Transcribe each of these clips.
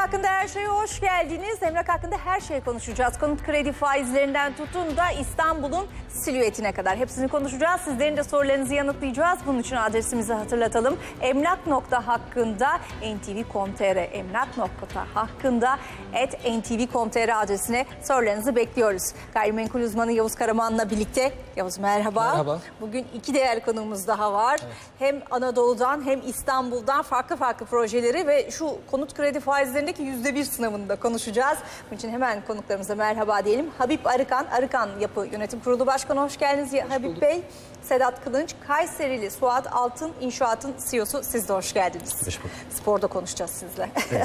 hakkında her şeye hoş geldiniz. Emlak hakkında her şeyi konuşacağız. Konut kredi faizlerinden tutun da İstanbul'un silüetine kadar hepsini konuşacağız. Sizlerin de sorularınızı yanıtlayacağız. Bunun için adresimizi hatırlatalım. Emlak nokta hakkında ntv.com.tr emlak nokta hakkında at ntv.com.tr adresine sorularınızı bekliyoruz. Gayrimenkul uzmanı Yavuz Karaman'la birlikte. Yavuz merhaba. Merhaba. Bugün iki değerli konuğumuz daha var. Hem Anadolu'dan hem İstanbul'dan farklı farklı projeleri ve şu konut kredi faizlerindeki yüzde bir sınavını da konuşacağız. Bunun için hemen konuklarımıza merhaba diyelim. Habib Arıkan, Arıkan Yapı Yönetim Kurulu Başkanı hoş geldiniz Habib bulduk. Bey. Sedat Kılınç, Kayserili Suat Altın İnşaat'ın CEO'su. Siz de hoş geldiniz. Hoş bulduk. Sporda konuşacağız sizle.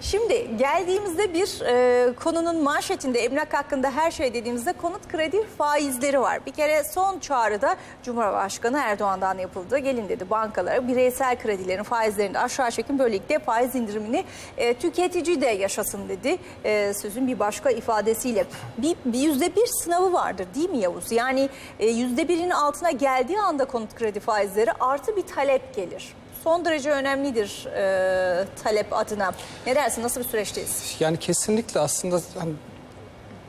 Şimdi geldiğimizde bir e, konunun manşetinde emlak hakkında her şey dediğimizde konut kredi faizleri var. Bir kere son çağrıda Cumhurbaşkanı Erdoğan'dan yapıldı. Gelin dedi bankalara bireysel kredilerin faizlerini de aşağı çekin. Böylelikle faiz indirimini e, tüketici de yaşasın dedi. E, sözün bir başka ifadesiyle. Bir, bir yüzde bir sınavı vardır değil mi Yavuz? Yani e, yüzde birin altına geldiği anda konut kredi faizleri artı bir talep gelir son derece önemlidir e, talep adına. Ne dersin? Nasıl bir süreçteyiz? Yani kesinlikle aslında hani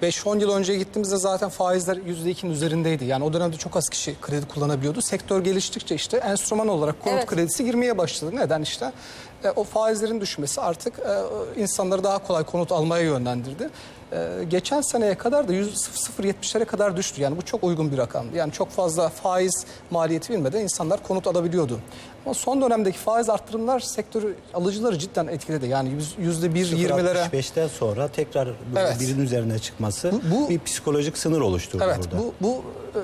5-10 yıl önce gittiğimizde zaten faizler %2'nin üzerindeydi. Yani o dönemde çok az kişi kredi kullanabiliyordu. Sektör geliştikçe işte enstrüman olarak konut Evet. kredisi girmeye başladı. Neden işte? E, o faizlerin düşmesi artık e, insanları daha kolay konut almaya yönlendirdi. E, geçen seneye kadar da 100 0.70'lere kadar düştü. Yani bu çok uygun bir rakamdı. Yani çok fazla faiz maliyeti bilmeden insanlar konut alabiliyordu. Ama son dönemdeki faiz arttırımlar sektörü alıcıları cidden etkiledi. Yani yüz- %1.20'lere 65'ten sonra tekrar Evet. birin üzerine çıkması Bu- bu- bir psikolojik sınır oluşturdu Evet burada. bu bu e,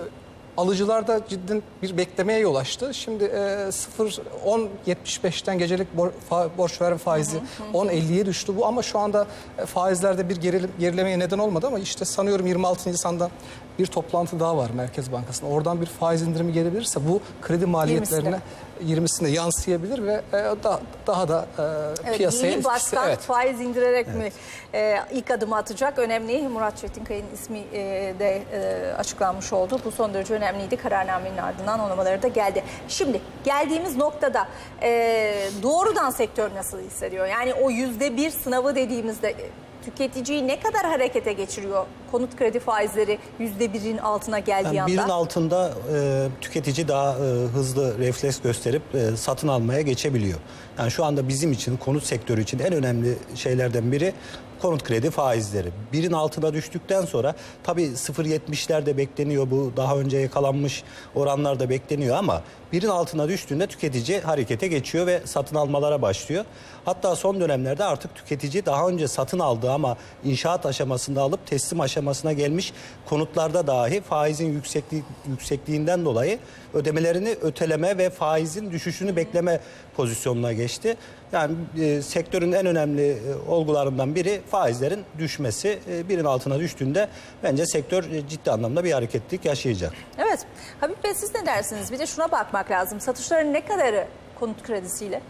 alıcılarda cidden bir beklemeye yol açtı. Şimdi e, 0 10 75'ten gecelik bor, fa- borç verme faizi 10 50'ye düştü bu ama şu anda e, faizlerde bir gerilim, gerilemeye neden olmadı ama işte sanıyorum 26 Nisan'da bir toplantı daha var Merkez Bankası'nda. Oradan bir faiz indirimi gelebilirse bu kredi maliyetlerine 20'sine yansıyabilir ve e, daha, daha da e, Evet, piyasaya yeni başkan evet. faiz indirerek mi e, ilk adımı atacak? Önemli. Murat Çetinkaya'nın ismi e, de e, açıklanmış oldu. Bu son derece önemliydi. Kararnamenin ardından onamaları da geldi. Şimdi geldiğimiz noktada e, doğrudan sektör nasıl hissediyor? Yani o yüzde bir sınavı dediğimizde e, tüketiciyi ne kadar harekete geçiriyor? Konut kredi faizleri yüzde birin altına geldiği Yani birin anda. altında e, tüketici daha e, hızlı refleks gösterip e, satın almaya geçebiliyor. Yani şu anda bizim için konut sektörü için en önemli şeylerden biri konut kredi faizleri. Birin altına düştükten sonra tabii 0.70'ler de bekleniyor. Bu daha önce yakalanmış oranlar da bekleniyor ama birin altına düştüğünde tüketici harekete geçiyor ve satın almalara başlıyor. Hatta son dönemlerde artık tüketici daha önce satın aldığı ama inşaat aşamasında alıp teslim aşamasına gelmiş konutlarda dahi faizin yüksekliği, yüksekliğinden dolayı ödemelerini öteleme ve faizin düşüşünü bekleme pozisyonuna geçti. Yani e, sektörün en önemli e, olgularından biri faizlerin düşmesi. E, birin altına düştüğünde bence sektör e, ciddi anlamda bir hareketlik yaşayacak. Evet. Habib Bey siz ne dersiniz? Bir de şuna bakmak lazım. Satışların ne kadarı konut kredisiyle?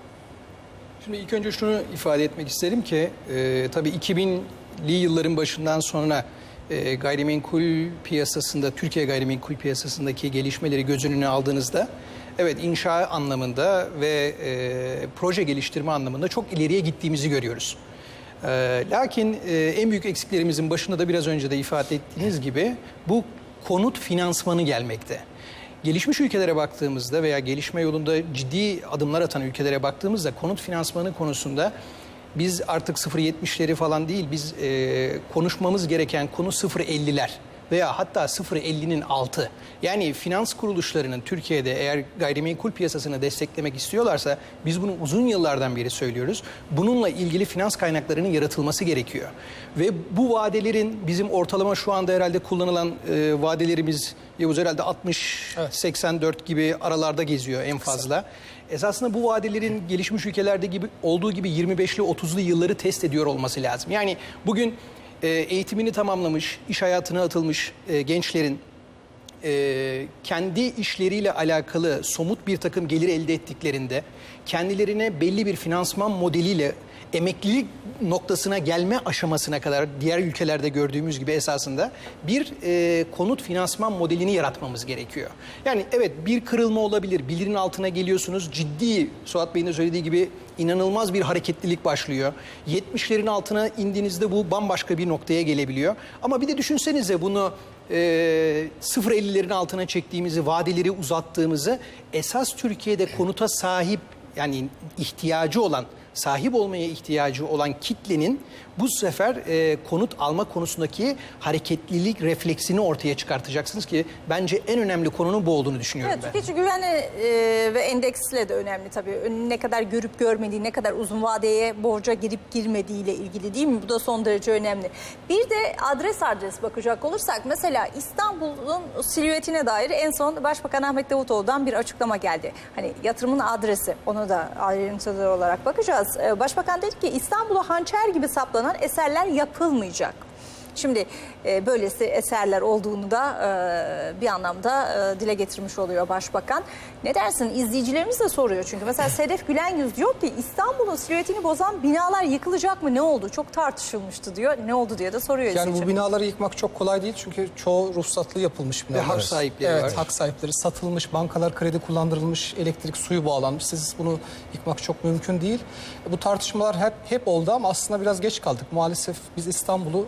Şimdi ilk önce şunu ifade etmek isterim ki e, tabii 2000'li yılların başından sonra e, gayrimenkul piyasasında, Türkiye gayrimenkul piyasasındaki gelişmeleri göz önüne aldığınızda evet inşa anlamında ve e, proje geliştirme anlamında çok ileriye gittiğimizi görüyoruz. E, lakin e, en büyük eksiklerimizin başında da biraz önce de ifade ettiğiniz gibi bu konut finansmanı gelmekte. Gelişmiş ülkelere baktığımızda veya gelişme yolunda ciddi adımlar atan ülkelere baktığımızda konut finansmanı konusunda biz artık 0.70'leri falan değil biz e, konuşmamız gereken konu 0.50'ler veya hatta 0.50'nin altı. Yani finans kuruluşlarının Türkiye'de eğer gayrimenkul piyasasını desteklemek istiyorlarsa biz bunu uzun yıllardan beri söylüyoruz. Bununla ilgili finans kaynaklarının yaratılması gerekiyor. Ve bu vadelerin bizim ortalama şu anda herhalde kullanılan e, vadelerimiz Yavuz herhalde 60-84 gibi aralarda geziyor en fazla. Esasında bu vadelerin gelişmiş ülkelerde gibi olduğu gibi 25'li 30'lu yılları test ediyor olması lazım. Yani bugün e, eğitimini tamamlamış, iş hayatına atılmış e, gençlerin e, kendi işleriyle alakalı somut bir takım gelir elde ettiklerinde kendilerine belli bir finansman modeliyle emeklilik noktasına gelme aşamasına kadar diğer ülkelerde gördüğümüz gibi esasında bir e, konut finansman modelini yaratmamız gerekiyor. Yani evet bir kırılma olabilir. Bilirin altına geliyorsunuz. Ciddi Suat Bey'in de söylediği gibi inanılmaz bir hareketlilik başlıyor. 70'lerin altına indiğinizde bu bambaşka bir noktaya gelebiliyor. Ama bir de düşünsenize bunu e, 0.50'lerin altına çektiğimizi, vadeleri uzattığımızı esas Türkiye'de konuta sahip yani ihtiyacı olan, sahip olmaya ihtiyacı olan kitlenin bu sefer e, konut alma konusundaki hareketlilik refleksini ortaya çıkartacaksınız ki bence en önemli konunun bu olduğunu düşünüyorum Evet, ben. tüketici güveni e, ve endeksle de önemli tabii. Ne kadar görüp görmediği, ne kadar uzun vadeye borca girip girmediğiyle ilgili değil mi? Bu da son derece önemli. Bir de adres adres bakacak olursak mesela İstanbul'un silüetine dair en son Başbakan Ahmet Davutoğlu'dan bir açıklama geldi. Hani yatırımın adresi, ona da ayrıntılı olarak bakacağız. E, Başbakan dedi ki İstanbul'u hançer gibi saplanan eserler yapılmayacak. Şimdi e, böylesi eserler olduğunu da e, bir anlamda e, dile getirmiş oluyor Başbakan. Ne dersin? İzleyicilerimiz de soruyor çünkü. Mesela Sedef Gülen Yüz diyor ki İstanbul'un silüetini bozan binalar yıkılacak mı? Ne oldu? Çok tartışılmıştı diyor. Ne oldu diye de soruyor Yani izleyici. bu binaları yıkmak çok kolay değil çünkü çoğu ruhsatlı yapılmış binalar. hak sahipleri evet, var. hak sahipleri satılmış, bankalar kredi kullandırılmış, elektrik suyu bağlanmış. Siz bunu yıkmak çok mümkün değil. Bu tartışmalar hep hep oldu ama aslında biraz geç kaldık. Maalesef biz İstanbul'u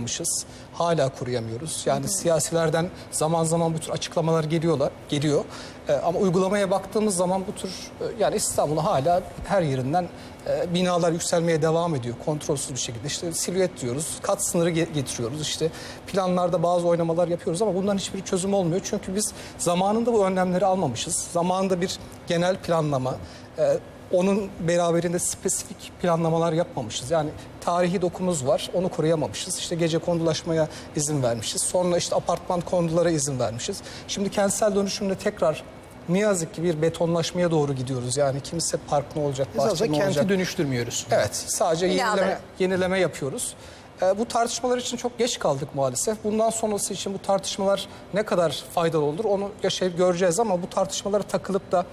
koruyamamışız. Hala koruyamıyoruz. Yani siyasilerden zaman zaman bu tür açıklamalar geliyorlar, geliyor. Ee, ama uygulamaya baktığımız zaman bu tür e, yani İstanbul'u hala her yerinden e, binalar yükselmeye devam ediyor kontrolsüz bir şekilde. İşte silüet diyoruz, kat sınırı ge- getiriyoruz. İşte planlarda bazı oynamalar yapıyoruz ama bunların hiçbir çözüm olmuyor. Çünkü biz zamanında bu önlemleri almamışız. Zamanında bir genel planlama, e, onun beraberinde spesifik planlamalar yapmamışız. Yani tarihi dokumuz var, onu koruyamamışız. İşte gece kondulaşmaya izin vermişiz. Sonra işte apartman kondulara izin vermişiz. Şimdi kentsel dönüşümde tekrar ne yazık ki bir betonlaşmaya doğru gidiyoruz. Yani kimse park ne olacak, bahçe Esasında ne kenti olacak. dönüştürmüyoruz. Evet, sadece Binaları. yenileme, yenileme yapıyoruz. Ee, bu tartışmalar için çok geç kaldık maalesef. Bundan sonrası için bu tartışmalar ne kadar faydalı olur onu yaşayıp göreceğiz ama bu tartışmalara takılıp da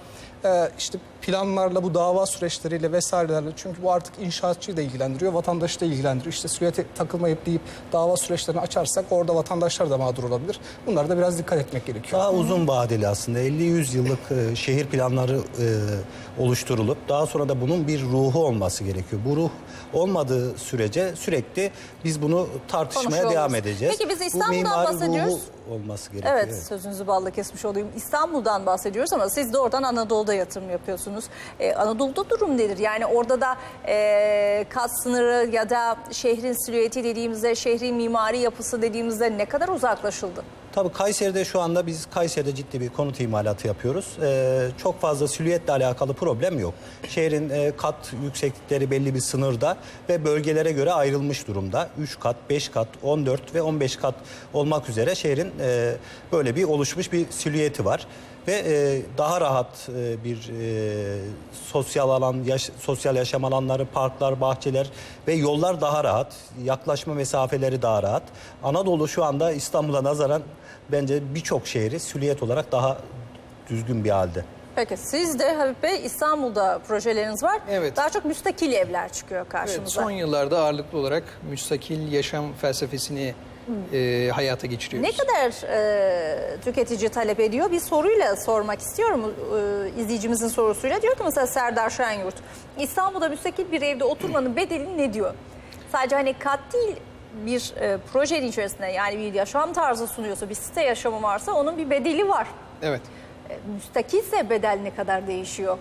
e, işte planlarla, bu dava süreçleriyle vesairelerle çünkü bu artık inşaatçıyı da ilgilendiriyor, vatandaşı da ilgilendiriyor. İşte silüete takılmayıp deyip dava süreçlerini açarsak orada vatandaşlar da mağdur olabilir. Bunlara da biraz dikkat etmek gerekiyor. Daha uzun vadeli aslında 50-100 yıllık e, şehir planları e, oluşturulup daha sonra da bunun bir ruhu olması gerekiyor. Bu ruh olmadığı sürece sürekli biz bunu tartışmaya devam edeceğiz. Peki biz Bu İstanbul'dan bahsediyoruz. ruhu olması gerekiyor. Evet, evet. sözünüzü balla kesmiş olayım. İstanbul'dan bahsediyoruz ama siz de oradan Anadolu'da yatırım yapıyorsunuz. Ee, Anadolu'da durum nedir? Yani orada da e, kat sınırı ya da şehrin silüeti dediğimizde, şehrin mimari yapısı dediğimizde ne kadar uzaklaşıldı? Tabii Kayseri'de şu anda biz Kayseri'de ciddi bir konut imalatı yapıyoruz. Ee, çok fazla silüetle alakalı problem yok. Şehrin e, kat yükseklikleri belli bir sınırda ve bölgelere göre ayrılmış durumda. 3 kat, 5 kat, 14 ve 15 kat olmak üzere şehrin e, böyle bir oluşmuş bir silüeti var. Ve e, daha rahat e, bir e, sosyal alan, yaş- sosyal yaşam alanları, parklar, bahçeler ve yollar daha rahat. Yaklaşma mesafeleri daha rahat. Anadolu şu anda İstanbul'a nazaran bence birçok şehri süliyet olarak daha düzgün bir halde. Peki siz de Habib Bey İstanbul'da projeleriniz var. Evet. Daha çok müstakil evler çıkıyor Evet, karşımıza. son yıllarda ağırlıklı olarak müstakil yaşam felsefesini e, hayata geçiriyoruz. Ne kadar e, tüketici talep ediyor? Bir soruyla sormak istiyorum e, izleyicimizin sorusuyla. Diyor ki mesela Serdar Şenyurt, İstanbul'da müstakil bir evde oturmanın bedeli ne diyor? Sadece hani kat değil bir e, projenin içerisinde yani bir yaşam tarzı sunuyorsa, bir site yaşamı varsa onun bir bedeli var. Evet. E, müstakilse bedel ne kadar değişiyor?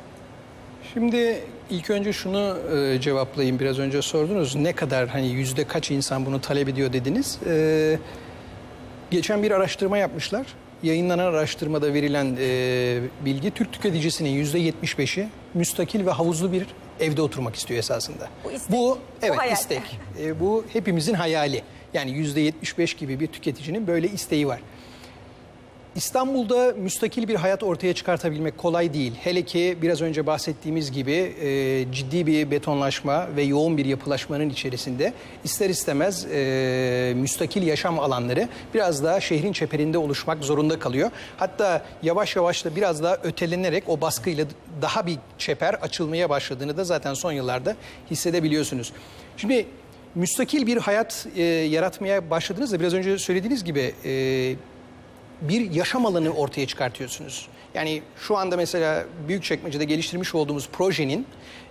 Şimdi ilk önce şunu e, cevaplayayım. Biraz önce sordunuz. Ne kadar hani yüzde kaç insan bunu talep ediyor dediniz. E, geçen bir araştırma yapmışlar. Yayınlanan araştırmada verilen e, bilgi Türk tüketicisinin yüzde 75'i müstakil ve havuzlu bir evde oturmak istiyor esasında. Bu istek. Bu Bu evet hayal. istek. E, bu hepimizin hayali. Yani yüzde 75 gibi bir tüketicinin böyle isteği var. İstanbul'da müstakil bir hayat ortaya çıkartabilmek kolay değil. Hele ki biraz önce bahsettiğimiz gibi e, ciddi bir betonlaşma ve yoğun bir yapılaşmanın içerisinde ister istemez e, müstakil yaşam alanları biraz daha şehrin çeperinde oluşmak zorunda kalıyor. Hatta yavaş yavaş da biraz daha ötelenerek o baskıyla daha bir çeper açılmaya başladığını da zaten son yıllarda hissedebiliyorsunuz. Şimdi müstakil bir hayat e, yaratmaya başladınız da biraz önce söylediğiniz gibi e, bir yaşam alanı ortaya çıkartıyorsunuz. Yani şu anda mesela Büyükçekmece'de geliştirmiş olduğumuz projenin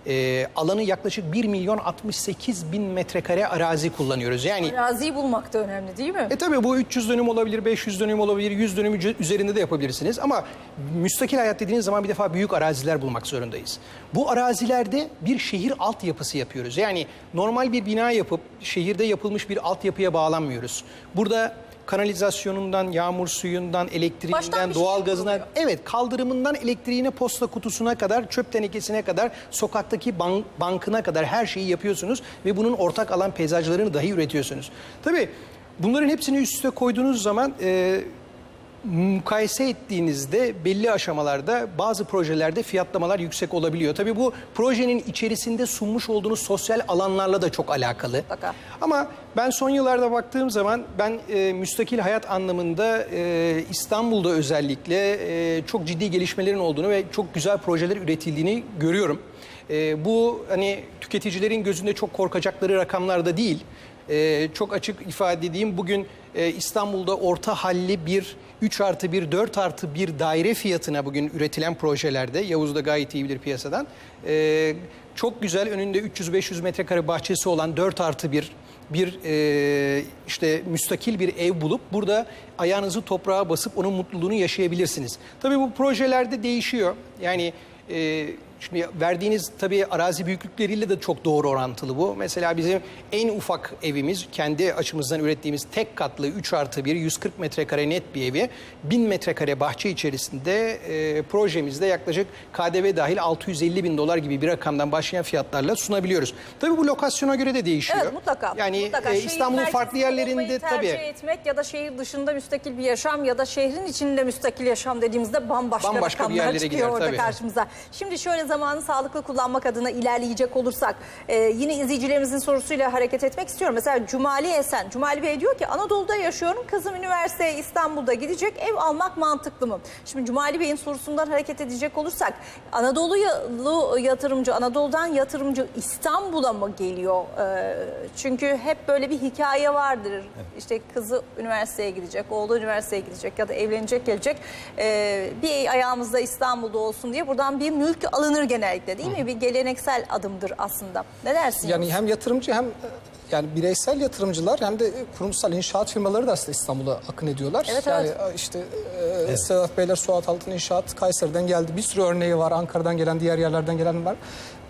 e, alanı yaklaşık 1 milyon 68 bin metrekare arazi kullanıyoruz. Yani Araziyi bulmak da önemli değil mi? e tabii bu 300 dönüm olabilir, 500 dönüm olabilir, 100 dönüm üzerinde de yapabilirsiniz. Ama müstakil hayat dediğiniz zaman bir defa büyük araziler bulmak zorundayız. Bu arazilerde bir şehir altyapısı yapıyoruz. Yani normal bir bina yapıp şehirde yapılmış bir altyapıya bağlanmıyoruz. Burada kanalizasyonundan, yağmur suyundan, elektriğinden, şey doğalgazına, yapılıyor. evet kaldırımından elektriğine, posta kutusuna kadar, çöp tenekesine kadar, sokaktaki ban- bankına kadar her şeyi yapıyorsunuz ve bunun ortak alan peyzajlarını dahi üretiyorsunuz. Tabii bunların hepsini üst üste koyduğunuz zaman e, mukayese ettiğinizde belli aşamalarda bazı projelerde fiyatlamalar yüksek olabiliyor. Tabii bu projenin içerisinde sunmuş olduğunuz sosyal alanlarla da çok alakalı. Mutlaka. Ama ben son yıllarda baktığım zaman ben e, müstakil hayat anlamında e, İstanbul'da özellikle e, çok ciddi gelişmelerin olduğunu ve çok güzel projeler üretildiğini görüyorum. E, bu hani tüketicilerin gözünde çok korkacakları rakamlar da değil. E, çok açık ifade edeyim bugün e, İstanbul'da orta halli bir 3 artı 1, 4 artı 1 daire fiyatına bugün üretilen projelerde Yavuz da gayet iyi bilir piyasadan. e, çok güzel önünde 300-500 metrekare bahçesi olan 4 artı 1 bir e, işte müstakil bir ev bulup burada ayağınızı toprağa basıp onun mutluluğunu yaşayabilirsiniz. Tabii bu projelerde değişiyor. Yani e, şimdi verdiğiniz tabii arazi büyüklükleriyle de çok doğru orantılı bu. Mesela bizim en ufak evimiz kendi açımızdan ürettiğimiz tek katlı 3 artı 1 140 metrekare net bir evi 1000 metrekare bahçe içerisinde e, projemizde yaklaşık KDV dahil 650 bin dolar gibi bir rakamdan başlayan fiyatlarla sunabiliyoruz. Tabii bu lokasyona göre de değişiyor. Evet mutlaka. Yani mutlaka. e, İstanbul'un farklı yerlerinde olmayı tercih tabii etmek ya da şehir dışında müstakil bir yaşam ya da şehrin içinde müstakil yaşam dediğimizde bambaşka, Bambaşka bir rakamlar yerlere çıkıyor gider, orada tabii. karşımıza. Şimdi şöyle zamanı sağlıklı kullanmak adına ilerleyecek olursak e, yine izleyicilerimizin sorusuyla hareket etmek istiyorum. Mesela Cumali Esen, Cumali Bey diyor ki Anadolu'da yaşıyorum kızım üniversiteye İstanbul'da gidecek ev almak mantıklı mı? Şimdi Cumali Bey'in sorusundan hareket edecek olursak Anadolu'lu yatırımcı, Anadolu'dan yatırımcı İstanbul'a mı geliyor? E, çünkü hep böyle bir hikaye vardır. İşte kızı üniversiteye gidecek, oğlu üniversiteye gidecek ya da evlenecek gelecek. E, bir ayağımızda İstanbul'da olsun diye buradan bir mülk alınır genellikle değil mi? Bir geleneksel adımdır aslında. Ne dersiniz? Yani hem yatırımcı hem e, yani bireysel yatırımcılar hem de kurumsal inşaat firmaları da aslında İstanbul'a akın ediyorlar. Evet, yani evet. e, işte e, Sedat Beyler, Suat Altın İnşaat Kayseri'den geldi. Bir sürü örneği var. Ankara'dan gelen, diğer yerlerden gelen var.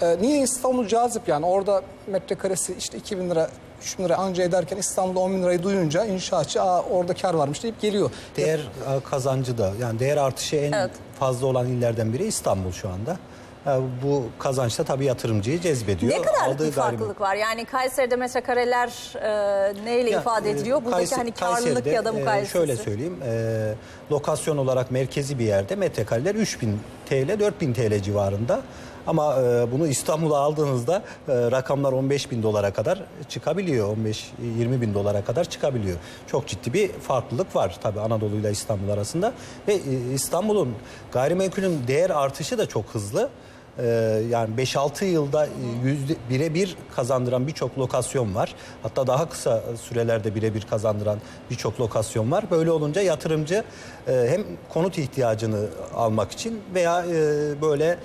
E, niye İstanbul cazip yani? Orada metrekaresi işte 2000 lira 3 bin lira anca ederken İstanbul'da 10 bin lirayı duyunca inşaatçı Aa, orada kar varmış deyip geliyor. Değer e, kazancı da yani değer artışı en Evet. fazla olan illerden biri İstanbul şu anda. E, Bu kazanç da tabii yatırımcıyı cezbediyor. ne kadarlık Aldığı bir farklılık var? Yani Kayseri'de metrekareler e, neyle Ya, ifade e, ediliyor? Buradaki Kays- hani karlılık ya da e, mukayesesi. Şöyle söyleyeyim. e, lokasyon olarak merkezi bir yerde metrekareler 3000 TL, 4000 TL civarında. Ama e, bunu İstanbul'a aldığınızda e, rakamlar 15 bin dolara kadar çıkabiliyor. 15-20 bin dolara kadar çıkabiliyor. Çok ciddi bir farklılık var tabii Anadolu ile İstanbul arasında. Ve e, İstanbul'un gayrimenkulün değer artışı da çok hızlı. Ee, yani 5-6 yılda e, birebir kazandıran birçok lokasyon var. Hatta daha kısa sürelerde birebir kazandıran birçok lokasyon var. Böyle olunca yatırımcı e, hem konut ihtiyacını almak için veya e, böyle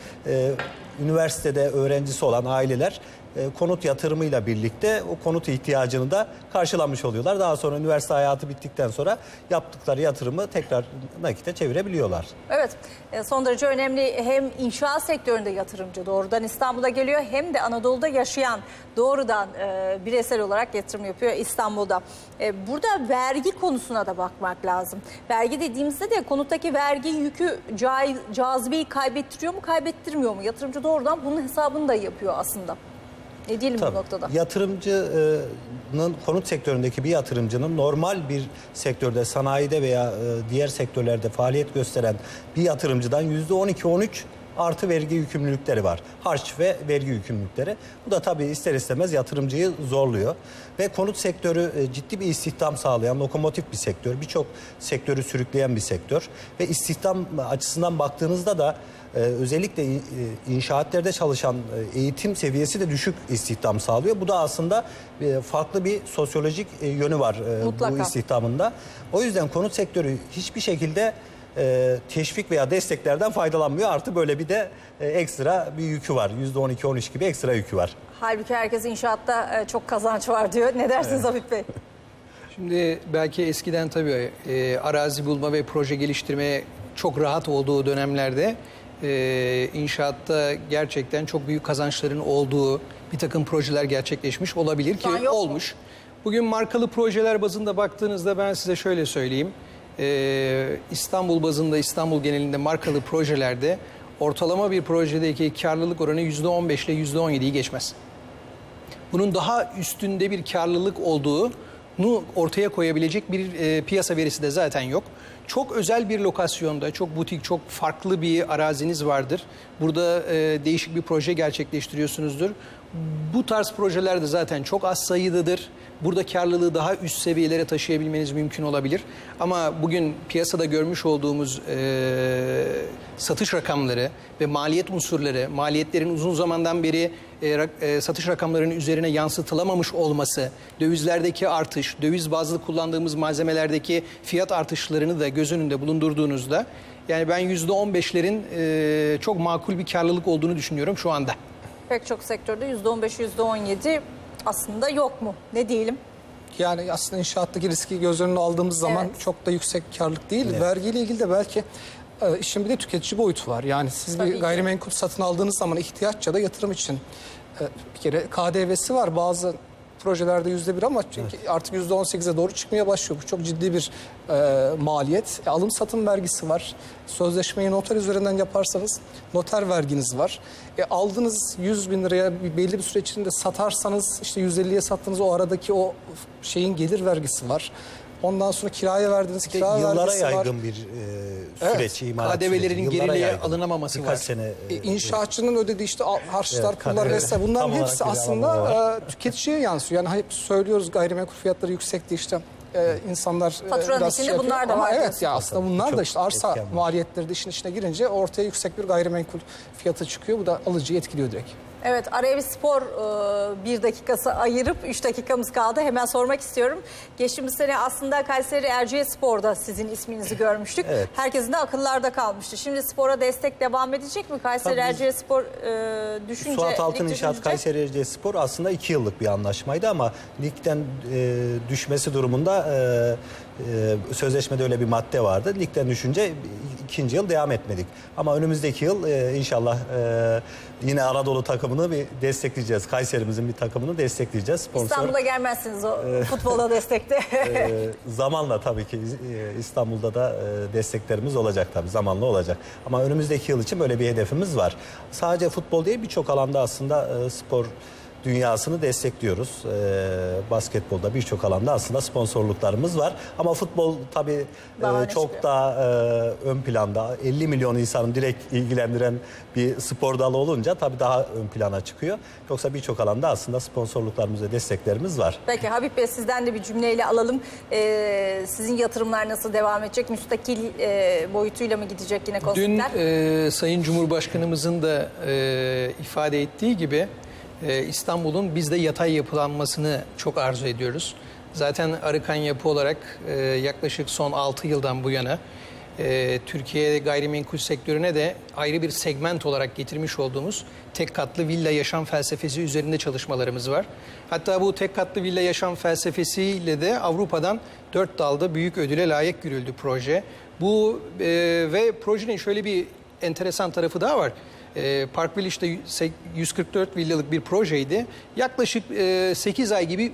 üniversitede öğrencisi olan aileler e, konut yatırımıyla birlikte o konut ihtiyacını da karşılamış oluyorlar. Daha sonra üniversite hayatı bittikten sonra yaptıkları yatırımı tekrar nakite çevirebiliyorlar. Evet, e, son derece önemli hem inşaat sektöründe yatırımcı doğrudan İstanbul'a geliyor hem de Anadolu'da yaşayan doğrudan e, bireysel olarak yatırım yapıyor İstanbul'da. E, burada vergi konusuna da bakmak lazım. Vergi dediğimizde de konuttaki vergi yükü cai- cazibeyi kaybettiriyor mu kaybettirmiyor mu? Yatırımcı doğrudan bunun hesabını da yapıyor aslında. Ne diyelim bu Tabii. noktada? Yatırımcının konut sektöründeki bir yatırımcının normal bir sektörde sanayide veya e, diğer sektörlerde faaliyet gösteren bir yatırımcıdan yüzde 12-13 artı vergi yükümlülükleri var. Harç ve vergi yükümlülükleri. Bu da tabii ister istemez yatırımcıyı zorluyor. Ve konut sektörü e, ciddi bir istihdam sağlayan lokomotif bir sektör. Birçok sektörü sürükleyen bir sektör. Ve istihdam açısından baktığınızda da ee, özellikle e, inşaatlerde çalışan e, eğitim seviyesi de düşük istihdam sağlıyor. Bu da aslında e, farklı bir sosyolojik e, yönü var e, Mutlaka. bu istihdamında. O yüzden konut sektörü hiçbir şekilde e, teşvik veya desteklerden faydalanmıyor. Artı böyle bir de e, ekstra bir yükü var. %12-13 gibi ekstra yükü var. Halbuki herkes inşaatta e, çok kazanç var diyor. Ne dersiniz Habib Bey? Şimdi belki eskiden tabii e, arazi bulma ve proje geliştirmeye çok rahat olduğu dönemlerde e, inşaatta gerçekten çok büyük kazançların olduğu bir takım projeler gerçekleşmiş olabilir ki olmuş. Bugün markalı projeler bazında baktığınızda ben size şöyle söyleyeyim. E, İstanbul bazında İstanbul genelinde markalı projelerde ortalama bir projedeki karlılık oranı %15 ile %17'yi geçmez bunun daha üstünde bir karlılık olduğunu ortaya koyabilecek bir e, piyasa verisi de zaten yok. Çok özel bir lokasyonda, çok butik, çok farklı bir araziniz vardır. Burada e, değişik bir proje gerçekleştiriyorsunuzdur. Bu tarz projeler de zaten çok az sayıdadır. Burada karlılığı daha üst seviyelere taşıyabilmeniz mümkün olabilir. Ama bugün piyasada görmüş olduğumuz e, satış rakamları ve maliyet unsurları, maliyetlerin uzun zamandan beri e, e, satış rakamlarının üzerine yansıtılamamış olması, dövizlerdeki artış, döviz bazlı kullandığımız malzemelerdeki fiyat artışlarını da göz önünde bulundurduğunuzda yani ben %15'lerin e, çok makul bir karlılık olduğunu düşünüyorum şu anda. Pek çok sektörde %15, %17 aslında yok mu? Ne diyelim? Yani aslında inşaattaki riski göz önüne aldığımız zaman Evet. çok da yüksek karlık değil. Vergiyle ilgili de belki e, işin bir de tüketici boyutu var. Yani siz Tabii bir ki. gayrimenkul satın aldığınız zaman ihtiyaç ya da yatırım için e, bir kere KDV'si var. Bazı projelerde yüzde bir ama çünkü artık yüzde on sekize doğru çıkmaya başlıyor. Bu çok ciddi bir e, maliyet. E, alım satım vergisi var. Sözleşmeyi noter üzerinden yaparsanız noter verginiz var. E, aldığınız 100 bin liraya bir- belli bir süre içinde satarsanız işte 150'ye sattığınız o aradaki o şeyin gelir vergisi var. Ondan sonra kiraya verdiğiniz de kira yıllara vergisi var. yaygın bir e, süreç, imalat KDV'lerin geriliğe yaygın. alınamaması Birkaç var. sene. E, e, İnşaatçının ödediği işte harçlar, Evet, pullar vesaire bunların hepsi aslında e, tüketiciye yansıyor. Yani hep söylüyoruz gayrimenkul fiyatları yüksekti işte e, insanlar e, Faturanın biraz içinde yapıyor. bunlar da var evet ya aslında bunlar da işte arsa maliyetleri de işin içine girince ortaya yüksek bir gayrimenkul fiyatı çıkıyor. Bu da alıcıyı etkiliyor direkt. Evet araya bir spor e, bir dakikası ayırıp 3 dakikamız kaldı. Hemen sormak istiyorum. Geçtiğimiz sene aslında Kayseri Erciyes Spor'da sizin isminizi görmüştük. Evet. Herkesin de akıllarda kalmıştı. Şimdi spora destek devam edecek mi? Kayseri Tabii Erciyes Spor e, düşünce... Suat Altın İnşaat. Kayseri Erciyes Spor aslında iki yıllık bir anlaşmaydı ama ligden e, düşmesi durumunda e, e, sözleşmede öyle bir madde vardı. Ligden düşünce ikinci yıl devam etmedik. Ama önümüzdeki yıl e, inşallah e, yine Anadolu takımını bir destekleyeceğiz. Kayserimizin bir takımını destekleyeceğiz. Sponsor. İstanbul'a gelmezsiniz o futbola destekte. E, zamanla tabii ki e, İstanbul'da da e, desteklerimiz olacak tabii zamanla olacak. Ama önümüzdeki yıl için böyle bir hedefimiz var. Sadece futbol değil birçok alanda aslında e, spor dünyasını destekliyoruz. E, basketbolda birçok alanda aslında sponsorluklarımız var. Ama futbol tabii e, Daha çok çıkıyor. daha e, ön planda 50 milyon insanın direkt ilgilendiren bir spor dalı olunca tabii daha ön plana çıkıyor. Yoksa birçok alanda aslında sponsorluklarımız ve desteklerimiz var. Peki Habib Bey sizden de bir cümleyle alalım. Ee, sizin yatırımlar nasıl devam edecek? Müstakil e, boyutuyla mı gidecek yine Dün konseptler? e, Sayın Cumhurbaşkanımızın da e, ifade ettiği gibi e, İstanbul'un bizde yatay yapılanmasını çok arzu ediyoruz. Zaten Arıkan Yapı olarak e, yaklaşık son 6 yıldan bu yana e, Türkiye gayrimenkul sektörüne de ayrı bir segment olarak getirmiş olduğumuz tek katlı villa yaşam felsefesi üzerinde çalışmalarımız var. Hatta bu tek katlı villa yaşam felsefesiyle de Avrupa'dan dört dalda büyük ödüle layık görüldü proje. Bu e, ve projenin şöyle bir enteresan tarafı daha var. E, Park Village'de yü- 144 villalık bir projeydi. Yaklaşık e, 8 ay gibi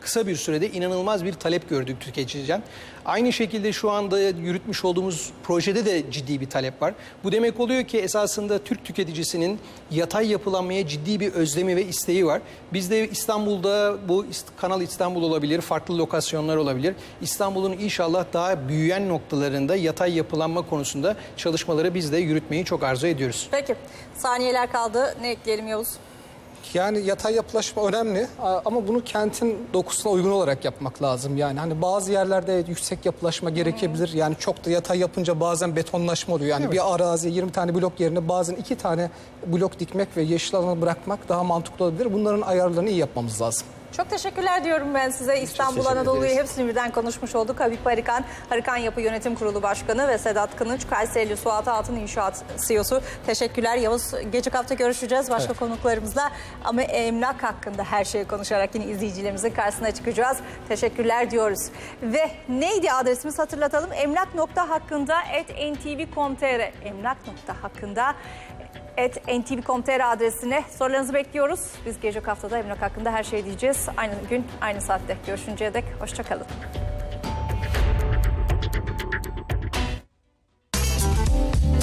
kısa bir sürede inanılmaz bir talep gördük tüketiciden. Aynı şekilde şu anda yürütmüş olduğumuz projede de ciddi bir talep var. Bu demek oluyor ki esasında Türk tüketicisinin yatay yapılanmaya ciddi bir özlemi ve isteği var. Biz de İstanbul'da bu Kanal İstanbul olabilir, farklı lokasyonlar olabilir. İstanbul'un inşallah daha büyüyen noktalarında yatay yapılanma konusunda çalışmaları biz de yürütmeyi çok arzu ediyoruz. Peki saniyeler kaldı. Ne ekleyelim Yavuz? Yani yatay yapılaşma önemli ama bunu kentin dokusuna uygun olarak yapmak lazım. Yani hani bazı yerlerde yüksek yapılaşma gerekebilir. Yani çok da yatay yapınca bazen betonlaşma oluyor. Yani bir araziye 20 tane blok yerine bazen 2 tane blok dikmek ve yeşil alanı bırakmak daha mantıklı olabilir. Bunların ayarlarını iyi yapmamız lazım. Çok teşekkürler diyorum ben size. İstanbul Anadolu'yu hepsini birden konuşmuş olduk. Habib Harikan, Harikan Yapı Yönetim Kurulu Başkanı ve Sedat Kınıç, Kayserili Suat Altın İnşaat CEO'su. Teşekkürler Yavuz. Gelecek hafta görüşeceğiz başka konuklarımızla. Ama emlak hakkında her şeyi konuşarak yine izleyicilerimizin karşısına çıkacağız. Teşekkürler diyoruz. Ve neydi adresimiz hatırlatalım. Emlak nokta hakkında et ntv.com.tr Emlak nokta hakkında ntv.com.tr adresine sorularınızı bekliyoruz. Biz gelecek haftada emlak hakkında her şey diyeceğiz. Aynı gün, aynı saatte görüşünceye dek hoşçakalın.